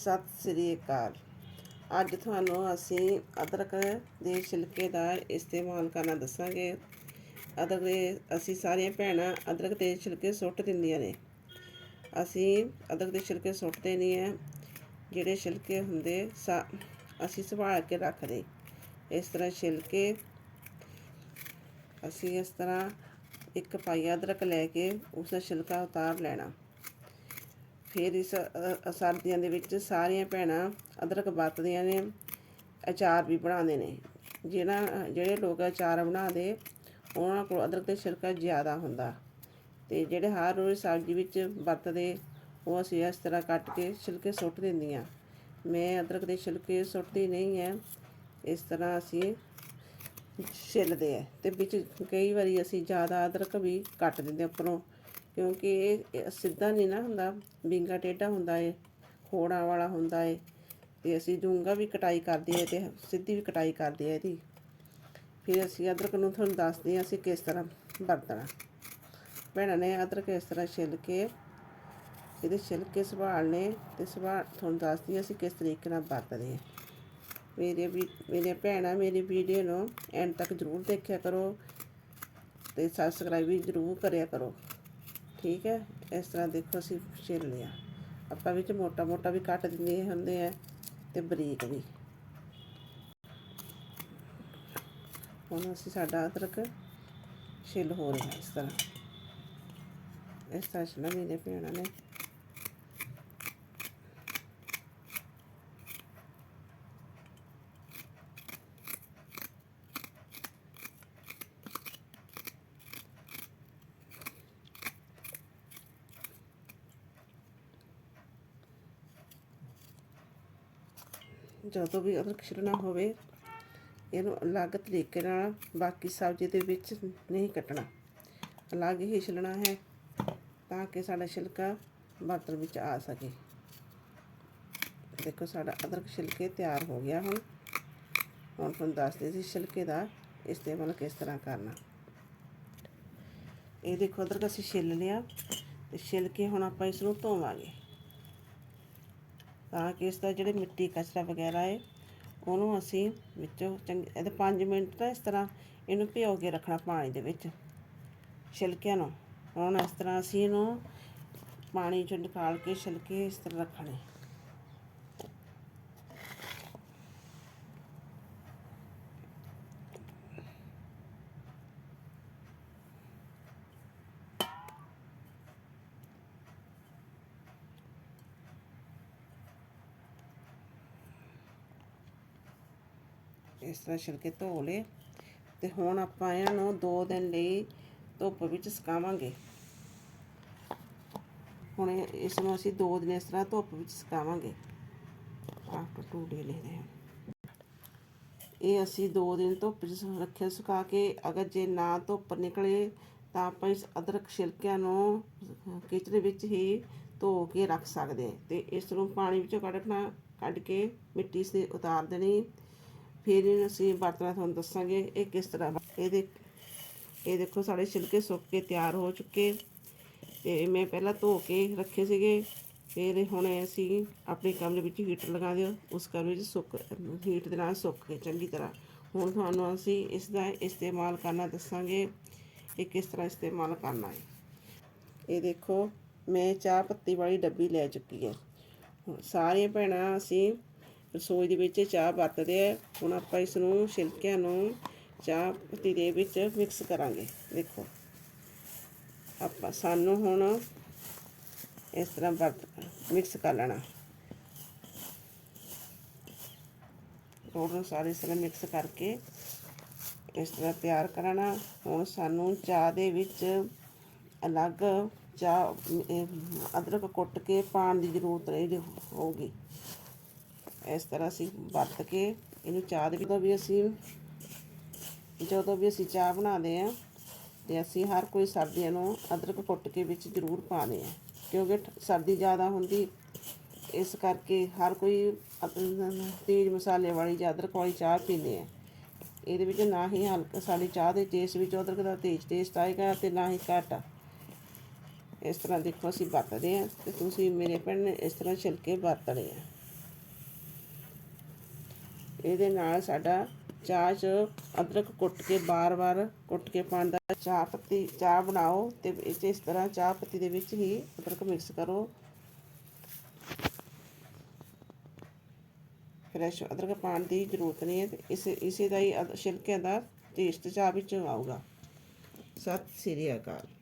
ਸਤਿ ਸ੍ਰੀ ਅਕਾਲ। ਅੱਜ ਤੁਹਾਨੂੰ ਅਸੀਂ ਅਦਰਕ ਦੇ ਛਿਲਕੇ ਦਾ ਇਸਤੇਮਾਲ ਕਰਨਾ ਦੱਸਾਂਗੇ। ਅਦਰਕ ਦੇ ਅਸੀਂ ਸਾਰੀਆਂ ਭੈਣਾਂ ਅਦਰਕ ਦੇ ਛਿਲਕੇ ਸੁੱਟ ਦਿੰਦੀਆਂ ਨੇ। ਅਸੀਂ ਅਦਰਕ ਦੇ ਛਿਲਕੇ ਸੁੱਟਦੇ ਨਹੀਂ ਹੈ ਜਿਹੜੇ ਛਿਲਕੇ ਹੁੰਦੇ ਸਾ ਅਸੀਂ ਸੰਭਾਲ ਕੇ ਰੱਖਦੇ। ਇਸ ਤਰ੍ਹਾਂ ਛਿਲਕੇ ਅਸੀਂ ਇਸ ਤਰ੍ਹਾਂ ਇੱਕ ਪਾਈ ਅਦਰਕ ਲੈ ਕੇ ਉਸ ਦਾ ਛਿਲਕਾ ਉਤਾਰ ਲੈਣਾ। ਫਿਰ ਇਸ ਸਰਦੀਆਂ ਦੇ ਵਿੱਚ ਸਾਰੀਆਂ ਭੈਣਾਂ ਅਦਰਕ ਵਰਤਦੀਆਂ ਨੇ, ਅਚਾਰ ਵੀ ਬਣਾਉਂਦੇ ਨੇ। ਜਿਹੜਾ, ਜਿਹੜੇ ਲੋਕ ਅਚਾਰ ਬਣਾਉਂਦੇ, ਉਹਨਾਂ ਕੋਲ ਅਦਰਕ ਦੇ ਛਿਲਕਾ ਜ਼ਿਆਦਾ ਹੁੰਦਾ। ਤੇ ਜਿਹੜੇ ਹਰ ਰੋਜ਼ ਸਬਜ਼ੀ ਵਿੱਚ ਵਰਤਦੇ, ਉਹ ਅਸੀਂ ਇਸ ਤਰ੍ਹਾਂ ਕੱਟ ਕੇ ਛਿਲਕੇ ਸੁੱਟ ਦਿੰਦੀਆਂ। ਮੈਂ ਅਦਰਕ ਦੇ ਛਿਲਕੇ ਸੁੱਟਦੀ ਨਹੀਂ ਹੈ ਇਸ ਤਰ੍ਹਾਂ ਅਸੀਂ ਛਿੱਲਦੇ ਆ ਤੇ ਵਿੱਚ ਕਈ ਵਾਰੀ ਅਸੀਂ ਜ਼ਿਆਦਾ ਅਦਰਕ ਵੀ ਕੱਟ ਦਿੰਦੇ ਉੱਪਰੋਂ ਕਿਉਂਕਿ ਇਹ ਸਿੱਧਾ ਨਹੀਂ ਨਾ ਹੁੰਦਾ, ਵਿੰਗਾ ਟੇਢਾ ਹੁੰਦਾ ਏ, ਖੋੜਾਂ ਵਾਲਾ ਹੁੰਦਾ ਏ, ਤੇ ਅਸੀਂ ਡੂੰਗਾ ਵੀ ਕਟਾਈ ਕਰਦੇ ਆ ਤੇ ਸਿੱਧੀ ਵੀ ਕਟਾਈ ਕਰਦੇ ਆ ਇਹਦੀ। ਫਿਰ ਅਸੀਂ ਅਦਰਕ ਨੂੰ ਤੁਹਾਨੂੰ ਦੱਸਦੇ ਹਾਂ ਅਸੀਂ ਕਿਸ ਤਰ੍ਹਾਂ ਵਰਤਣਾ। ਭੈਣਾਂ ਨੇ ਅਦਰਕ ਇਸ ਤਰ੍ਹਾਂ ਛਿੱਲ ਕੇ, ਇਹਦੇ ਛਿਲਕੇ ਸੰਭਾਲਣੇ ਤੇ ਸੰਭਾਲ ਤੁਹਾਨੂੰ ਦੱਸਦੀ ਅਸੀਂ ਕਿਸ ਤਰੀਕੇ ਨਾਲ ਵਰਤਦੇ ਹਾਂ ਮੇਰੇ ਵੀ ਮੇਰੇ ਭੈਣਾਂ ਮੇਰੀ ਵੀਡੀਓ ਨੂੰ ਐਂਡ ਤੱਕ ਜ਼ਰੂਰ ਦੇਖਿਆ ਕਰੋ ਤੇ ਸਬਸਕ੍ਰਾਈਬ ਵੀ ਜ਼ਰੂਰ ਕਰਿਆ ਕਰੋ। ਠੀਕ ਹੈ, ਇਸ ਤਰ੍ਹਾਂ ਦੇਖੋ ਅਸੀਂ ਛਿੱਲ ਲਿਆ ਆਪਾਂ ਵਿੱਚ ਮੋਟਾ ਮੋਟਾ ਵੀ ਕੱਟ ਦਿੰਦੇ ਹੁੰਦੇ ਆ ਤੇ ਬਰੀਕ ਵੀ। ਹੁਣ ਅਸੀਂ ਸਾਡਾ ਅਦਰਕ ਛਿੱਲ ਹੋ ਰਿਹਾ ਇਸ ਤਰ੍ਹਾਂ। ਇਸ ਤਰ੍ਹਾਂ ਛਿੱਲਣਾ ਮੇਰੇ ਭੈਣਾਂ ਨੇ। ਜਦੋਂ ਵੀ ਅਦਰਕ ਛਿੱਲਣਾ ਹੋਵੇ, ਇਹਨੂੰ ਅਲੱਗ ਤਰੀਕੇ ਨਾਲ ਬਾਕੀ ਸਬਜ਼ੀ ਦੇ ਵਿੱਚ ਨਹੀਂ ਕੱਟਣਾ। ਅਲੱਗ ਹੀ ਛਿੱਲਣਾ ਹੈ ਤਾਂ ਕਿ ਸਾਡਾ ਛਿਲਕਾ ਬਰਤਨ ਵਿੱਚ ਆ ਸਕੇ। ਦੇਖੋ, ਸਾਡਾ ਅਦਰਕ ਛਿਲਕੇ ਤਿਆਰ ਹੋ ਗਿਆ ਹੁਣ। ਹੁਣ ਤੁਹਾਨੂੰ ਦੱਸਦੇ ਸੀ ਛਿਲਕੇ ਦਾ ਇਸਤੇਮਾਲ ਕਿਸ ਤਰ੍ਹਾਂ ਕਰਨਾ। ਇਹ ਦੇਖੋ, ਅਦਰਕ ਅਸੀਂ ਛਿੱਲ ਲਿਆ ਤੇ ਛਿੱਲ ਕੇ ਹੁਣ ਆਪਾਂ ਇਸ ਨੂੰ ਧੋਵਾਂਗੇ। ਤਾਂ ਕਿ ਇਸ ਦਾ ਜਿਹੜੇ ਮਿੱਟੀ ਕਚਰਾ ਵਗੈਰਾ ਹੈ ਉਹਨੂੰ ਅਸੀਂ ਵਿੱਚੋਂ ਚੰਗੇ ਇਹਦੇ 5 ਮਿੰਟ ਤਾਂ ਇਸ ਤਰ੍ਹਾਂ ਇਹਨੂੰ ਭਿਓ ਕੇ ਰੱਖਣਾ ਪਾਣੀ ਦੇ ਵਿੱਚ, ਛਿਲਕਿਆਂ ਨੂੰ। ਹੁਣ ਇਸ ਤਰ੍ਹਾਂ ਅਸੀਂ ਇਹਨੂੰ ਪਾਣੀ ਚੋਂ ਨਿਕਾਲ ਕੇ ਛਿਲਕੇ ਇਸ ਤਰ੍ਹਾਂ ਰੱਖਣੇ। ਇਸ ਤਰ੍ਹਾਂ ਛਿਲਕੇ ਧੋ ਲਏ ਤੇ ਹੁਣ ਆਪਾਂ ਇਹਨਾਂ ਨੂੰ 2 ਦਿਨ ਲਈ ਧੁੱਪ ਵਿੱਚ ਸੁਕਾਵਾਂਗੇ। ਹੁਣ ਇਸ ਨੂੰ ਅਸੀਂ 2 ਦਿਨ ਇਸ ਤਰ੍ਹਾਂ ਧੁੱਪ ਵਿੱਚ ਸੁਕਾਵਾਂਗੇ। ਆਫਟਰ 2 ਡੇ ਲਿਖਦੇ ਹਾਂ। ਇਹ ਅਸੀਂ 2 ਦਿਨ ਧੁੱਪ 'ਚ ਰੱਖਿਆ, ਸੁਕਾ ਕੇ ਅਗਰ ਜੇ ਨਾ ਧੁੱਪ ਨਿਕਲੇ ਤਾਂ ਆਪਾਂ ਇਸ ਅਦਰਕ ਛਿਲਕਿਆਂ ਨੂੰ ਕਿਚਨ ਵਿੱਚ ਹੀ ਧੋ ਕੇ ਰੱਖ ਸਕਦੇ ਹਾਂ ਤੇ ਇਸ ਨੂੰ ਪਾਣੀ ਵਿੱਚੋਂ ਕੱਢਣਾ ਕੱਢ ਕੇ ਮਿੱਟੀ ਸੇ ਉਤਾਰ ਦੇਣੀ ਫਿਰ ਅਸੀਂ ਬਰਤਨਾਂ ਤੁਹਾਨੂੰ ਦੱਸਾਂਗੇ ਇਹ ਕਿਸ ਤਰ੍ਹਾਂ ਇਹਦੇ ਇਹ ਦੇਖੋ ਸਾਡੇ ਛਿਲਕੇ ਸੁੱਕ ਕੇ ਤਿਆਰ ਹੋ ਚੁੱਕੇ। ਤੇ ਮੈਂ ਪਹਿਲਾਂ ਧੋ ਕੇ ਰੱਖੇ ਸੀਗੇ। ਫਿਰ ਹੁਣ ਅਸੀਂ ਆਪਣੇ ਕਮਰੇ ਵਿੱਚ ਹੀਟਰ ਲਗਾ ਦਿਓ। ਉਸ ਕਮਰੇ ਵਿੱਚ ਸੁੱਕ ਹੀਟ ਦੇ ਨਾਲ ਸੁੱਕ ਕੇ ਚੰਗੀ ਤਰ੍ਹਾਂ। ਹੁਣ ਤੁਹਾਨੂੰ ਅਸੀਂ ਇਸ ਦਾ ਇਸਤੇਮਾਲ ਕਰਨਾ ਦੱਸਾਂਗੇ ਇਹ ਕਿਸ ਤਰ੍ਹਾਂ ਇਸਤੇਮਾਲ ਕਰਨਾ ਹੈ। ਇਹ ਦੇਖੋ, ਮੈਂ ਚਾਹ ਪੱਤੀ ਵਾਲੀ ਡੱਬੀ ਲੈ ਚੁੱਕੀ ਹੈ। ਸਾਰੀਆਂ ਭੈਣਾਂ ਅਸੀਂ ਰਸੋਈ ਦੇ ਵਿੱਚ ਚਾਹ ਵਰਤਦੇ ਆ। ਹੁਣ ਆਪਾਂ ਇਸ ਨੂੰ ਛਿਲਕਿਆਂ ਨੂੰ ਚਾਹ ਪੱਤੀ ਦੇ ਵਿੱਚ ਮਿਕਸ ਕਰਾਂਗੇ। ਦੇਖੋ। ਆਪਾਂ ਸਾਨੂੰ ਹੁਣ ਇਸ ਤਰ੍ਹਾਂ ਵਰਤ ਮਿਕਸ ਕਰ ਲੈਣਾ। ਉਹਨੂੰ ਸਾਰੇ ਇਸ ਤਰ੍ਹਾਂ ਮਿਕਸ ਕਰਕੇ ਇਸ ਤਰ੍ਹਾਂ ਤਿਆਰ ਕਰਨਾ ਹੁਣ ਸਾਨੂੰ ਚਾਹ ਦੇ ਵਿੱਚ ਅਲੱਗ ਚਾਹ ਅਦਰਕ ਕੁੱਟ ਕੇ ਪਾਣ ਦੀ ਜ਼ਰੂਰਤ ਨਹੀਂ ਹੋਊਗੀ। ਇਸ ਤਰ੍ਹਾਂ ਅਸੀਂ ਵਰਤ ਕੇ ਇਹਨੂੰ ਚਾਹ ਦੇ ਜਦੋਂ ਵੀ ਅਸੀਂ, ਜਦੋਂ ਵੀ ਅਸੀਂ ਚਾਹ ਬਣਾਉਂਦੇ ਆ ਤੇ ਅਸੀਂ ਹਰ ਕੋਈ ਸਰਦੀਆਂ ਨੂੰ ਅਦਰਕ ਕੁੱਟ ਕੇ ਵਿੱਚ ਜ਼ਰੂਰ ਪਾਉਂਦੇ ਆ ਕਿਉਂਕਿ ਸਰਦੀ ਜ਼ਿਆਦਾ ਹੁੰਦੀ, ਇਸ ਕਰਕੇ ਹਰ ਕੋਈ ਤੇਜ਼ ਮਸਾਲੇ ਵਾਲੀ ਜਾਂ ਅਦਰਕ ਵਾਲੀ ਚਾਹ ਪੀਂਦੇ ਆ ਇਹਦੇ ਵਿੱਚ ਨਾ ਹੀ ਹਲਕਾ ਸਾਡੀ ਚਾਹ ਦੇ ਟੇਸਟ ਵਿੱਚ ਅਦਰਕ ਦਾ ਤੇਜ਼ ਟੇਸਟ ਆਏਗਾ ਤੇ ਨਾ ਹੀ ਘੱਟ। ਇਸ ਤਰ੍ਹਾਂ ਦੇਖੋ ਅਸੀਂ ਵਰਤਦੇ ਆ ਤੇ ਤੁਸੀਂ ਮੇਰੇ ਭੈਣ ਨੇ ਇਸ ਤਰ੍ਹਾਂ ਛਿਲਕੇ ਵਰਤਣੇ ਆ ਇਹਦੇ ਨਾਲ ਸਾਡਾ ਚਾਹ 'ਚ ਅਦਰਕ ਕੁੱਟ ਕੇ ਬਾਰ-ਬਾਰ ਕੁੱਟ ਕੇ ਪਾਉਣ ਦਾ ਚਾਹ ਪੱਤੀ, ਚਾਹ ਬਣਾਓ ਤੇ ਇਸ ਇਸ ਤਰ੍ਹਾਂ ਚਾਹ ਪੱਤੀ ਦੇ ਵਿੱਚ ਹੀ ਅਦਰਕ ਮਿਕਸ ਕਰੋ। ਫਰੈਸ਼ ਅਦਰਕ ਪਾਉਣ ਦੀ ਜ਼ਰੂਰਤ ਨਹੀਂ ਹੈ ਤੇ ਇਸ, ਇਸੇ ਦਾ ਹੀ ਅਦ- ਛਿਲਕਿਆਂ ਦਾ ਟੇਸਟ ਚਾਹ ਵਿੱਚ ਆਊਗਾ। ਸਤਿ ਸ੍ਰੀ ਅਕਾਲ।